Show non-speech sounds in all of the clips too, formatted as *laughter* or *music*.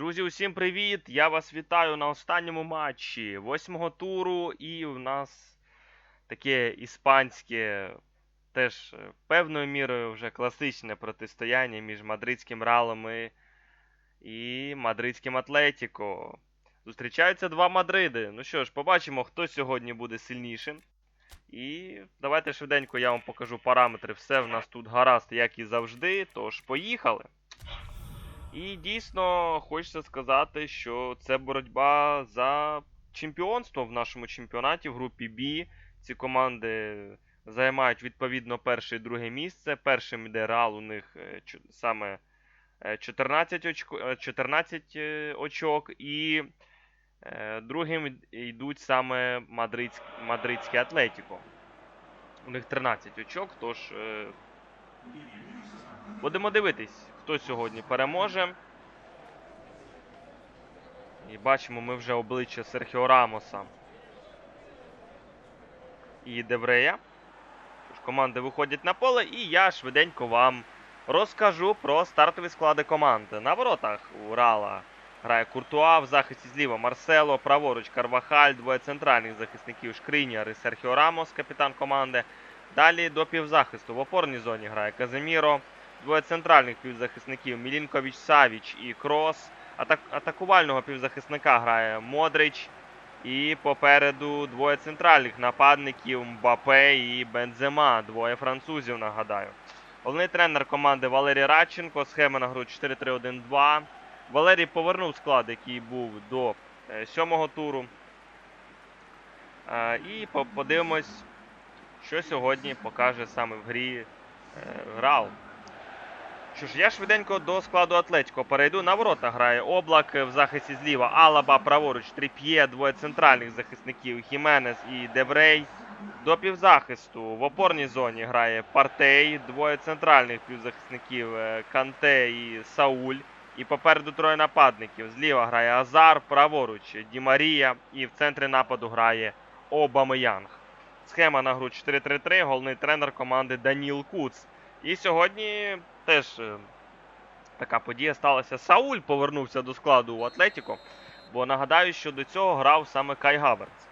Друзі, усім привіт! Я вас вітаю на останньому матчі восьмого туру, і у нас таке іспанське, теж е, певною мірою вже класичне протистояння між мадридським Ралом і мадридським Атлетіко. Зустрічаються два Мадриди. Ну що ж, побачимо, хто сьогодні буде сильнішим. І давайте швиденько я вам покажу параметри. Все в нас тут гаразд, як і завжди. Тож, поїхали. І дійсно хочеться сказати, що це боротьба за чемпіонство в нашому чемпіонаті в групі B. Ці команди займають відповідно перше і друге місце. Першим йде Реал, у них е, саме е, 14, очко, е, 14 е, очок, і другим йдуть саме Мадридськ, Мадридське Атлетіко. У них 13 очок, тож будемо дивитись, хто сьогодні переможе. І бачимо ми вже обличчя Серхіо Рамоса і Деврея. Тож команди виходять на поле, і я швиденько вам розкажу про стартові склади команди. На воротах у Рала грає Куртуа, в захисті зліва Марсело, праворуч Карвахаль, двоє центральних захисників Шкріняр і Серхіо Рамос, капітан команди. Далі до півзахисту в опорній зоні грає Казиміро, двоє центральних півзахисників Мілінкович Савіч і Крос. Атак... Атакувального півзахисника грає Модрич. І попереду двоє центральних нападників Мбапе і Бензема. Двоє французів, нагадаю. Головний тренер команди Валерій Радченко. Схема на гру 4-3-1-2. Валерій повернув склад, який був до е, сьомого туру. Е, і подивимось, що сьогодні покаже саме в грі е, Грал. Що ж, я швиденько до складу Атлетико перейду. На ворота грає Облак в захисті зліва. Алаба праворуч, Тріп'є, двоє центральних захисників Хіменес і Деврей. До півзахисту в опорній зоні грає Партей, двоє центральних півзахисників е, Канте і Сауль. І попереду троє нападників. Зліва грає Азар, праворуч Ді Марія. І в центрі нападу грає Обамеянг. Схема на гру 4-3-3. Головний тренер команди Даніл Куц. І сьогодні теж е, така подія сталася. Сауль повернувся до складу у Атлетіко. Бо нагадаю, що до цього грав саме Кай Хаверц.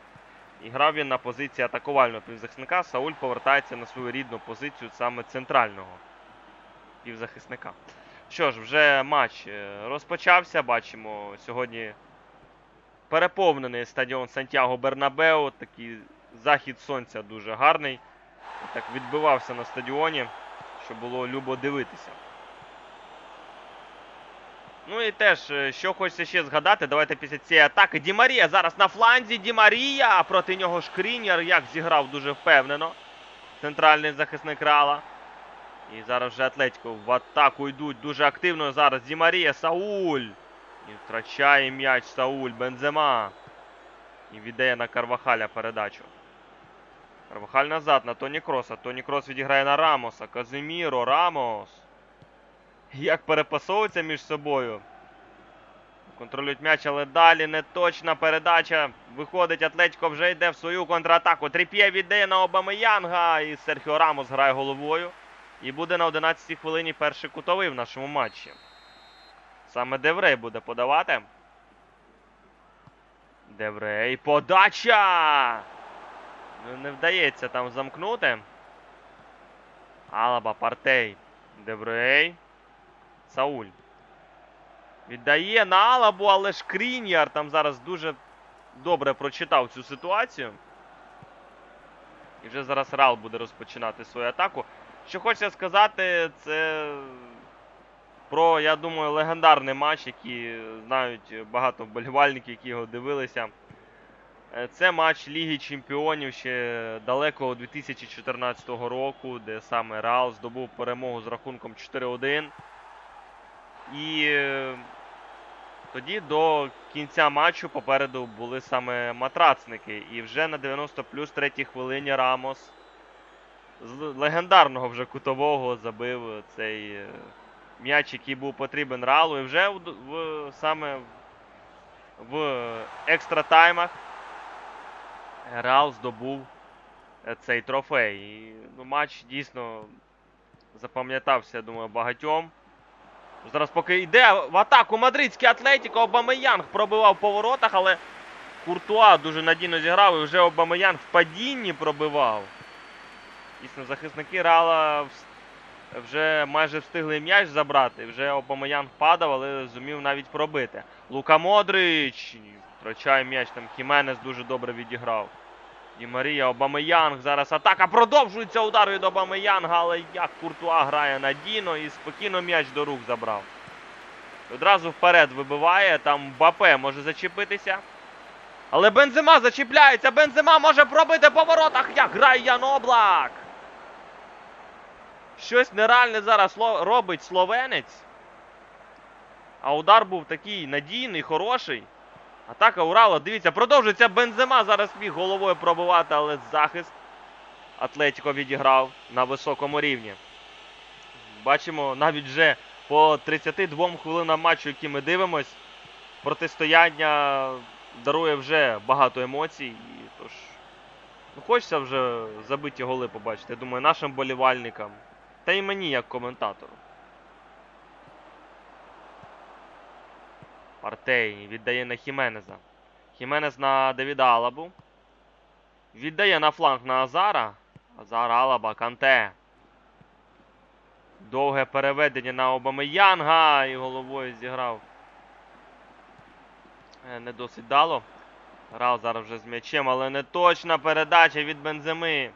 І грав він на позиції атакувального півзахисника. Сауль повертається на свою рідну позицію саме центрального півзахисника. Що ж, вже матч е, розпочався. Бачимо сьогодні переповнений стадіон Сантьяго Бернабеу. Такий захід сонця дуже гарний. Так відбивався на стадіоні, що було любо дивитися. Ну і теж, е, що хочеться ще згадати, давайте після цієї атаки. Ді Марія зараз на фланзі. Ді Марія, а проти нього Шкріняр, як зіграв дуже впевнено. Центральний захисник Рала. І зараз вже Атлетико в атаку йдуть дуже активно. Зараз Ді Марія, Сауль. І втрачає м'яч Сауль, Бензема. І віддає на Карвахаля передачу. Карвахаль назад на Тоні Кроса. Тоні Крос відіграє на Рамоса. Казиміро, Рамос. Як перепасовуються між собою. Контролюють м'яч, але далі неточна передача. Виходить, Атлетико вже йде в свою контратаку. Тріп'є віддає на Обамеянга. І Серхіо Рамос грає головою. І буде на 11-й хвилині перший кутовий в нашому матчі. Саме Деврей буде подавати. Деврей. Подача! Не вдається там замкнути. Алаба, Партей. Деврей. Сауль. Віддає на Алабу, але Шкріньяр там зараз дуже добре прочитав цю ситуацію. І вже зараз Рал буде розпочинати свою атаку. Що хочеться сказати, це про, я думаю, легендарний матч, який знають багато вболівальників, які його дивилися. Е, Це матч Ліги Чемпіонів ще далекого 2014 року, де саме Реал здобув перемогу з рахунком 4-1. І е, тоді до кінця матчу попереду були саме матрацники. І вже на 90 плюс третій хвилині Рамос з легендарного вже кутового забив цей е, м'яч, який був потрібен Реалу. І вже в, в, саме в екстра таймах Реал здобув е, цей трофей. І ну, матч дійсно запам'ятався, я думаю, багатьом. Зараз поки йде в атаку мадридський Атлетіко, Обамеянг пробивав по воротах, але Куртуа дуже надійно зіграв і вже Обамеянг в падінні пробивав. Дійсно, захисники Реала вже майже встигли м'яч забрати. Вже Обамеянг падав, але зумів навіть пробити. Лука Модрич втрачає м'яч, там Хіменес дуже добре відіграв. І Марія Обамеянг. Зараз атака продовжується удар від Обамеянга, але як Куртуа грає надійно і спокійно м'яч до рук забрав. Одразу вперед вибиває, там Бапе може зачепитися. Але Бензема зачіпляється, Бензема може пробити по воротах. Як грає Ян Облак. Щось нереальне зараз робить словенець. А удар був такий надійний, хороший. Атака Урала, дивіться, продовжується Бензема. Зараз міг головою пробивати, але захист Атлетіко відіграв на високому рівні. Бачимо навіть вже по 32 хвилинам матчу, які ми дивимось, протистояння дарує вже багато емоцій. І, тож, ну, хочеться вже забиті голи побачити. Я думаю, нашим болівальникам. Та й мені як коментатору. Партей віддає на Хіменеза. Хіменес на Давіда Алабу. Віддає на фланг на Азара. Азар Алаба, Канте. Довге переведення на Обамеянга і головою зіграв. Е, Не досить дало. Грав зараз вже з м'ячем, але не точна передача від Бенземи.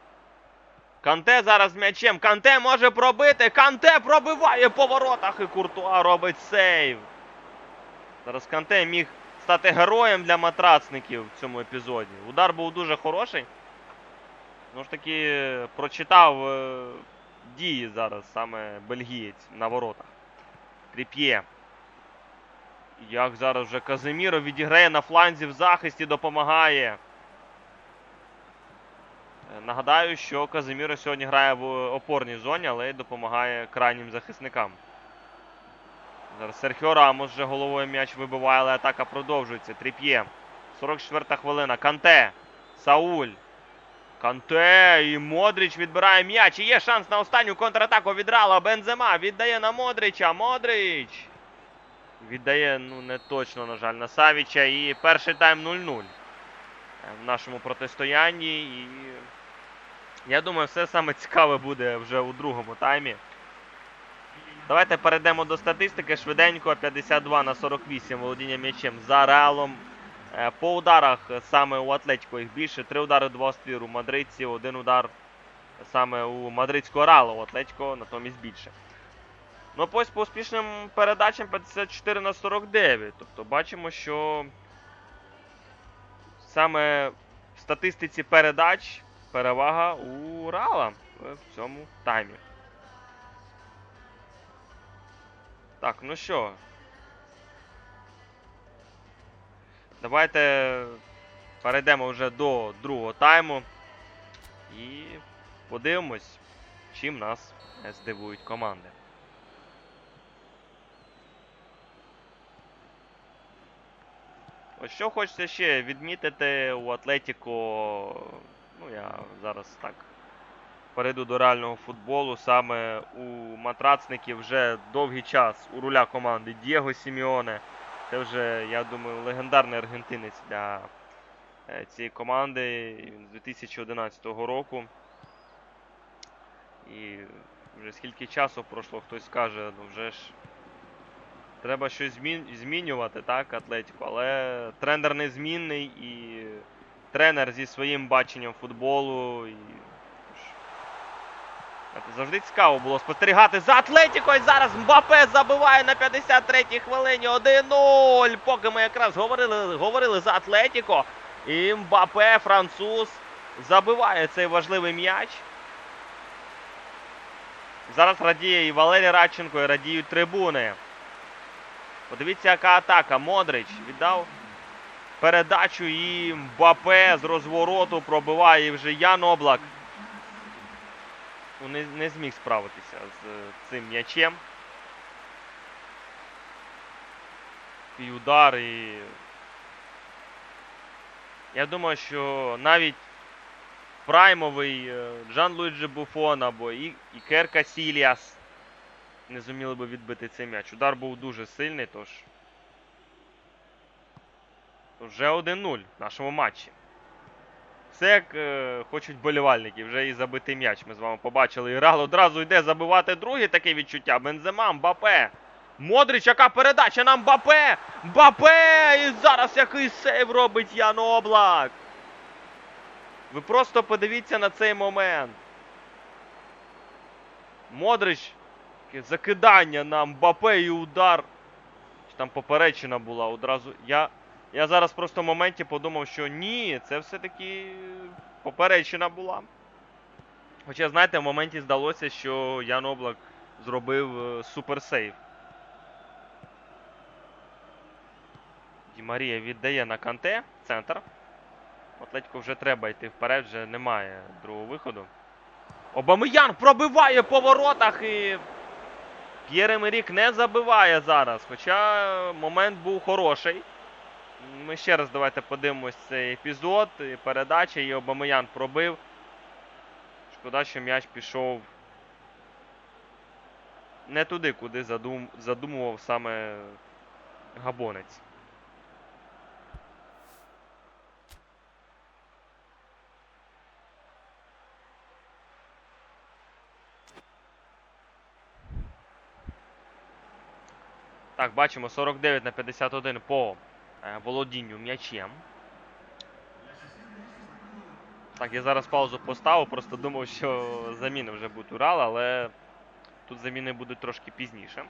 Канте зараз з м'ячем. Канте може пробити. Канте пробиває по воротах і Куртуа робить сейв. Зараз Канте міг стати героєм для матрацників в цьому епізоді. Удар був дуже хороший. Ну ж таки прочитав е, дії зараз саме бельгієць на воротах. Тріп'є. Як зараз вже Казиміро відіграє на фланзі в захисті, допомагає. Е, Нагадаю, що Казиміро сьогодні грає в опорній зоні, але й допомагає крайнім захисникам. Зараз Серхіо Рамос вже головою м'яч вибиває, але атака продовжується. Тріп'є. 44 хвилина. Канте. Сауль. Канте і Модрич відбирає м'яч. І є шанс на останню контратаку від Рала. Бензема віддає на Модрича. Модрич. Віддає, ну не точно, на жаль, на Савіча. І перший тайм 0-0 е, в нашому протистоянні. І я думаю, все саме цікаве буде вже у другому таймі. Давайте перейдемо до статистики. Швиденько 52 на 48 володіння м'ячем за реалом. Е, По ударах саме у Атлетіко їх більше. Три удари, два ствір у мадридців, один удар саме у мадридського реалу. У Атлетіко натомість більше. Ну, ось по успішним передачам 54 на 49. Тобто бачимо, що саме в статистиці передач перевага у Реала в цьому таймі. Так, ну що. Давайте перейдемо вже до другого тайму. І подивимось, чим нас здивують команди. Ось що хочеться ще відмітити у Атлетіко. Ну, я зараз так перейду до реального футболу. Саме у матрацників вже довгий час у руля команди Дієго Сіміоне. Це вже, я думаю, легендарний аргентинець для е, цієї команди з 2011 року. І вже скільки часу пройшло, хтось скаже, ну вже ж треба щось змінювати, так, Атлетико. Але тренер незмінний і тренер зі своїм баченням футболу. І... Завжди цікаво було спостерігати за Атлетіко. І зараз Мбапе забиває на 53-й хвилині 1-0. Поки ми якраз говорили, говорили за Атлетіко. І Мбапе, француз, забиває цей важливий м'яч. Зараз радіє і Валерій Радченко, і радіють трибуни. Подивіться, яка атака. Модрич віддав передачу і Мбапе з розвороту пробиває вже Ян Облак. Не, не зміг справитися з е, цим м'ячем. І удар, і. Я думаю, що навіть праймовий е, Джан Луїджі Буфон або І- Ікер Касіліас не зуміли би відбити цей м'яч. Удар був дуже сильний, тож Вже 1-0 в нашому матчі. Все як е, хочуть болівальники, вже і забитий м'яч. Ми з вами побачили. І Реал одразу йде забивати другий таке відчуття. Бензема, Мбапе. Модрич, яка передача на Мбапе! Мбапе! І зараз який сейв робить Ян Облак. Ви просто подивіться на цей момент. Модрич. Закидання на Мбапе і удар. Там поперечина була одразу. Я, я зараз просто в моменті подумав, що ні, це все-таки поперечина була. Хоча, знаєте, в моменті здалося, що Ян Облак зробив е, суперсейв. Ді Марія віддає на канте центр. Атлетику вже треба йти вперед, вже немає другого виходу. Обамиян пробиває по воротах і. П'єре Мерік не забиває зараз. Хоча момент був хороший. Ми ще раз давайте подивимось цей епізод. Передача і Обамиян пробив. Шкода, що м'яч пішов не туди, куди задум... задумував саме Габонець. Так, бачимо 49 на 51 по володінню м'ячем. Так, я зараз паузу поставив, просто думав, що заміни вже будуть Урал, але тут заміни будуть трошки пізніше.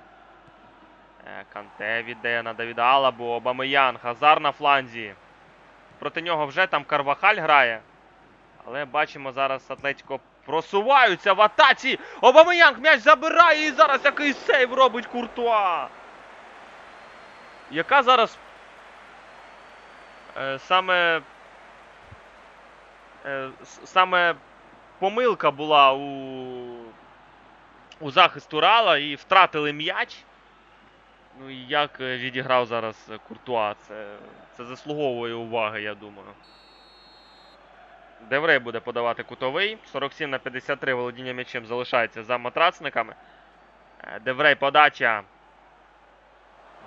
Е, Канте віддає на Давіда Алабу, Обамеян, Хазар на фланзі. Проти нього вже там Карвахаль грає. Але бачимо зараз Атлетико просуваються в атаці. Обамеянг м'яч забирає і зараз який сейв робить Куртуа. Яка зараз е, саме е, саме помилка була у, у захисту Рала і втратили м'яч. Ну і як е, відіграв зараз е, Куртуа, це, це заслуговує уваги, я думаю. Деврей буде подавати кутовий. 47 на 53 володіння м'ячем залишається за матрацниками. Е, Деврей подача.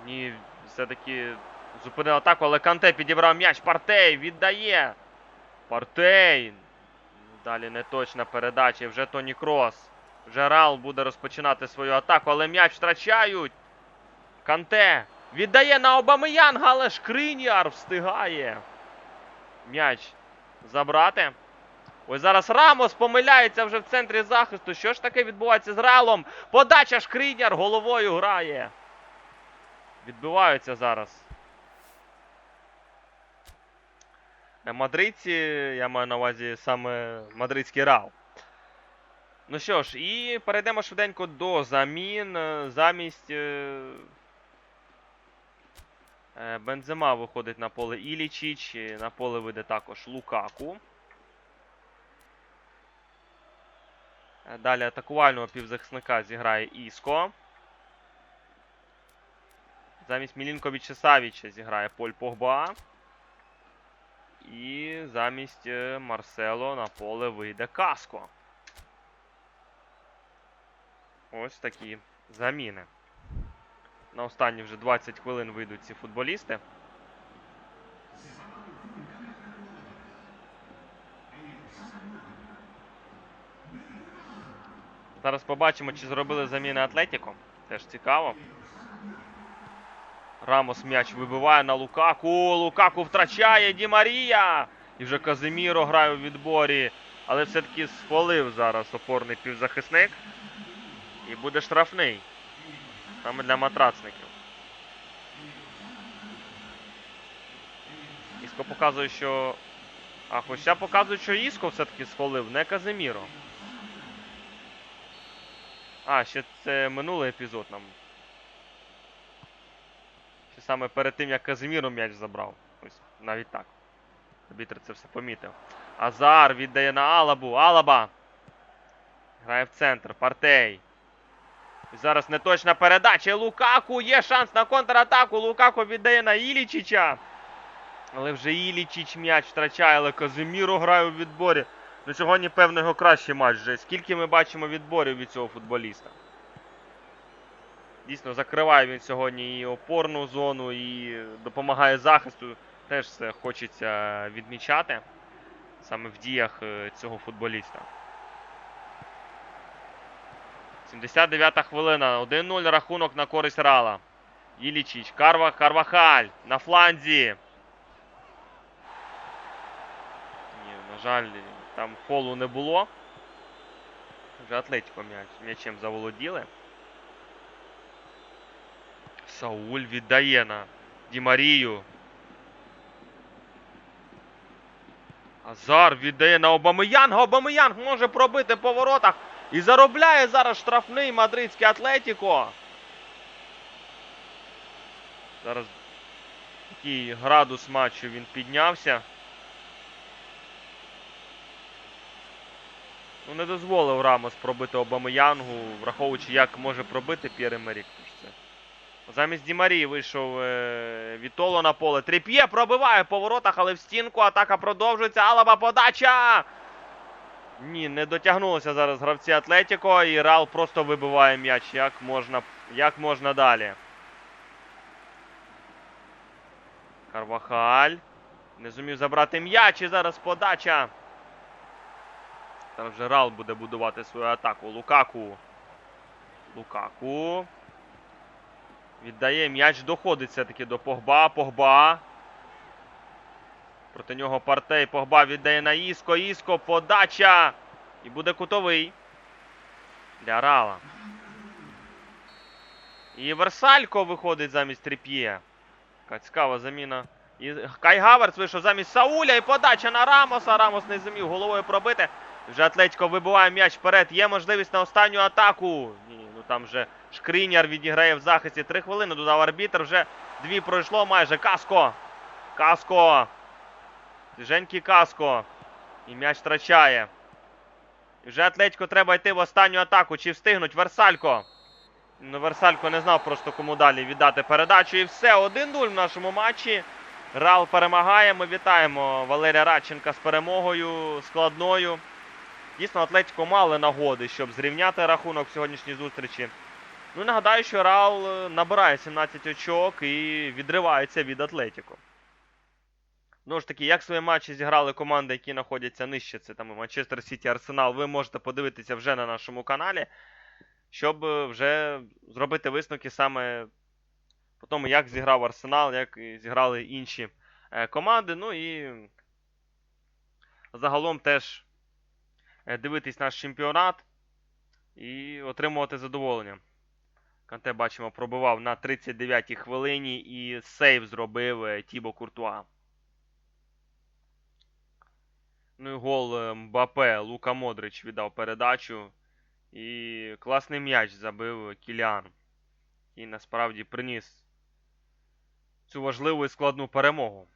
Ні, все-таки зупинив атаку, але Канте підібрав м'яч. Партей віддає. Партей. Далі неточна передача. Вже Тоні Крос. Вже Рал буде розпочинати свою атаку, але м'яч втрачають. Канте. Віддає на Обамеянга, але Шкриняр встигає. М'яч забрати. Ось зараз Рамос помиляється вже в центрі захисту. Що ж таке відбувається з Ралом? Подача Шкриняр головою грає. Відбиваються зараз. Е, Мадридці, я маю на увазі саме мадридський Рал. Ну що ж, і перейдемо швиденько до замін. Е, Замість е, е, Бензема виходить на поле Ілічіч, на поле вийде також Лукаку. Далі атакувального півзахисника зіграє Іско. Замість Мілінковича Савіча зіграє Поль Погба. І замість е, Марсело на поле вийде Каско. Ось такі заміни. На останні вже 20 хвилин вийдуть ці футболісти. Зараз побачимо, чи зробили заміни Атлетіко. Теж цікаво. Рамос м'яч вибиває на Лукаку. Лукаку втрачає Ді Марія. І вже Казиміро грає у відборі. Але все-таки схвалив зараз опорний півзахисник. І буде штрафний. Саме для матрацників. Іско показує, що. А хоча показують, що Іско все-таки схвалив, не Казиміро. А, ще це минулий епізод нам. Саме перед тим, як Казиміро м'яч забрав. Ось навіть так. Арбітр це все помітив. Азар віддає на Алабу. Алаба. Грає в центр. Партей. І зараз неточна передача. Лукаку є шанс на контратаку. Лукаку віддає на Ілічича. Але вже Ілічич м'яч втрачає, але Казиміро грає у відборі. Ну сьогодні, певно, його кращий матч вже. Скільки ми бачимо відборів від цього футболіста? Дійсно, закриває він сьогодні і опорну зону, і допомагає захисту. Теж це хочеться відмічати саме в діях е, цього футболіста. 79-та хвилина. 1-0 рахунок на користь Рала. Ілічіч, Карва, Карвахаль на фланзі. Ні, на жаль, там фолу не було. Вже Атлетіко м'яч, м'ячем заволоділи. Сауль віддає на Ді Марію. Азар віддає на Обамеянга. Обамеянг може пробити по воротах. І заробляє зараз штрафний мадридський Атлетіко. Зараз такий градус матчу він піднявся. Ну, не дозволив Рамос пробити Обамеянгу, враховуючи, як може пробити П'єр Емерік. Замість Ді Марії вийшов е- Вітоло на поле. Тріп'є пробиває по воротах, але в стінку атака продовжується. Алаба подача! Ні, не дотягнулося зараз гравці Атлетіко, і Рал просто вибиває м'яч. Як можна, як можна далі? Карвахаль. Не зумів забрати м'яч і зараз подача. Зараз вже Рал буде будувати свою атаку. Лукаку. Лукаку. Віддає м'яч, доходить все-таки до Погба. Погба. Проти нього партей. Погба віддає на Іско. Іско. Подача. І буде кутовий. Для Рала. І Версалько виходить замість Тріп'є. Така цікава заміна. І Кай Хаверц вийшов замість Сауля і подача на Рамоса. Рамос не зумів головою пробити. Вже Атлетько вибиває м'яч вперед. Є можливість на останню атаку. Ні, ну там вже Шкриняр відіграє в захисті. Три хвилини додав арбітр. Вже дві пройшло майже. Каско. Каско. Свіженький Каско. І м'яч втрачає. Вже Атлетько треба йти в останню атаку. Чи встигнуть Версалько? Ну, Версалько не знав просто кому далі віддати передачу. І все, 1-0 в нашому матчі. Рал перемагає. Ми вітаємо Валерія Радченка з перемогою складною. Дійсно, Атлетико мали нагоди, щоб зрівняти рахунок в сьогоднішній зустрічі. Ну нагадаю, що Реал е, набирає 17 очок і відривається від Атлетіко. Ну ж таки, як свої матчі зіграли команди, які знаходяться нижче, це там Манчестер Сіті Арсенал, ви можете подивитися вже на нашому каналі, щоб е, вже зробити висновки саме по тому, як зіграв Арсенал, як зіграли інші е, команди. Ну і загалом теж дивитись наш чемпіонат і отримувати задоволення. Канте, бачимо, пробивав на 39-й хвилині і сейв зробив е, Тібо Куртуа. Ну і гол е, Мбапе. Лука Модрич віддав передачу. І класний м'яч забив Кіліан. І насправді приніс цю важливу і складну перемогу.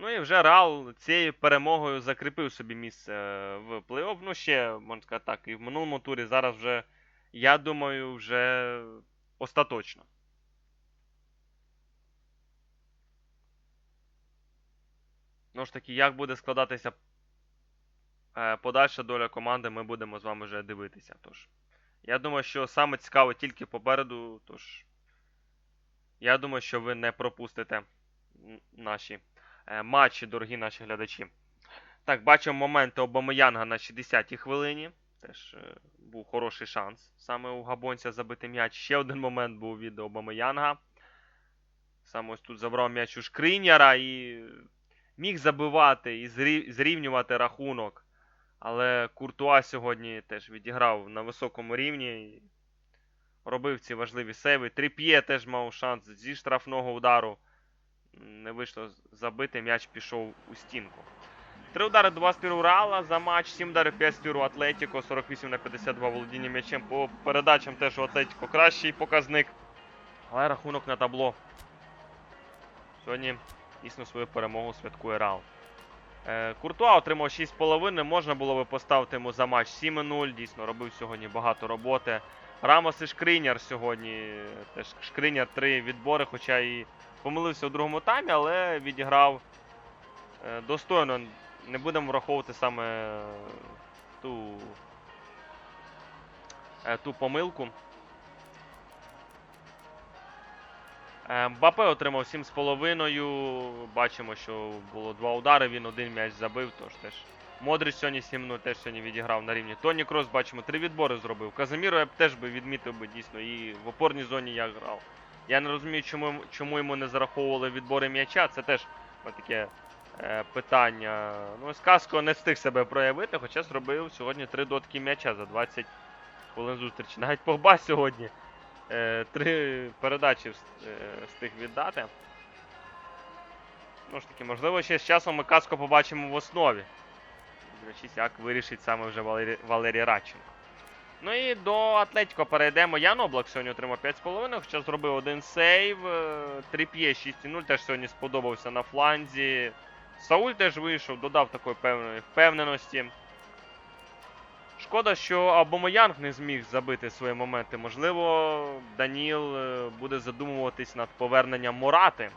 Ну і вже Реал цією перемогою закріпив собі місце е, в плей-офф. Ну, ще, можна сказати так, і в минулому турі. Зараз вже, я думаю, вже остаточно. Ну ж таки, як буде складатися е, подальша доля команди, ми будемо з вами вже дивитися. Тож, я думаю, що саме цікаво тільки попереду. Тож, я думаю, що ви не пропустите наші матчі, дорогі наші глядачі. Так, бачимо моменти Обамеянга на 60-й хвилині. Теж е, був хороший шанс саме у Габонця забити м'яч. Ще один момент був від Обамеянга. Саме ось тут забрав м'яч у Шкриняра і міг забивати і зрівнювати рахунок. Але Куртуа сьогодні теж відіграв на високому рівні. Робив ці важливі сейви. Тріп'є теж мав шанс зі штрафного удару. Не вийшло забити, м'яч пішов у стінку. Три удари, два спіру Реала за матч, сім ударів, 5 спіру Атлетіко, 48 на 52 володіння м'ячем. По передачам теж у Атлетіко кращий показник. Але рахунок на табло. Сьогодні дійсно свою перемогу святкує Реал. Е, Куртуа отримав 6,5. Можна було би поставити йому за матч 7-0. Дійсно, робив сьогодні багато роботи. Рамос і Шкриняр сьогодні. е, Теж Шкриняр три відбори, хоча і помилився у другому таймі, але відіграв е, достойно. Не будемо враховувати саме ту е, ту помилку. Е, Мбапе отримав 7,5. Бачимо, що було два удари, він один м'яч забив, тож теж. Модрич сьогодні 7-0 теж сьогодні відіграв на рівні. Тоні Крос, бачимо, три відбори зробив. Казиміро я б теж би відмітив би дійсно і в опорній зоні як грав. Я не розумію, чому, чому йому не зараховували відбори м'яча. Це теж таке е, питання. Ну, Сказко не встиг себе проявити, хоча зробив сьогодні три дотки м'яча за 20 хвилин зустрічі. *laughs* Навіть Погба сьогодні е, три передачі е, встиг віддати. Ну ж таки, можливо, ще з часом ми Каско побачимо в основі. Дивлячись, як вирішить саме вже Валерій, Валерій Радченко. Ну і до Атлетіко перейдемо. Ян Облак сьогодні отримав 5,5, хоча зробив один сейв. е, Тріп'є 6,0 теж сьогодні сподобався на фланзі. Сауль теж вийшов, додав такої певної впевненості. Шкода, що Абомоянг не зміг забити свої моменти. Можливо, Даніл е, буде задумуватись над поверненням Морати.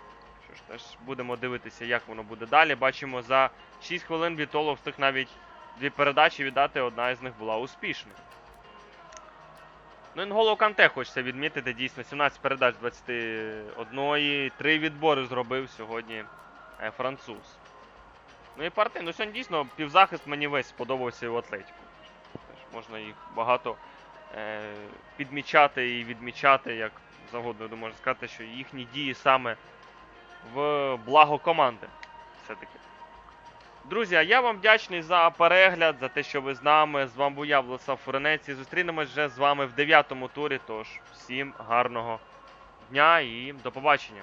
Що ж, теж будемо дивитися, як воно буде далі. Бачимо, за 6 хвилин Вітоло встиг навіть дві передачі віддати, одна із них була успішною. Ну, Інголо Канте хочеться відмітити. Дійсно, 17 передач 21. Три відбори зробив сьогодні е, француз. Ну і парти. Ну сьогодні дійсно півзахист мені весь сподобався і у Атлетіку. Можна їх багато е, підмічати і відмічати, як завгодно можна сказати, що їхні дії саме в благо команди. Все-таки. Друзі, я вам вдячний за перегляд, за те, що ви з нами. З вами був я, Владислав Фуренець, і зустрінемось вже з вами в дев'ятому турі. Тож всім гарного дня і до побачення.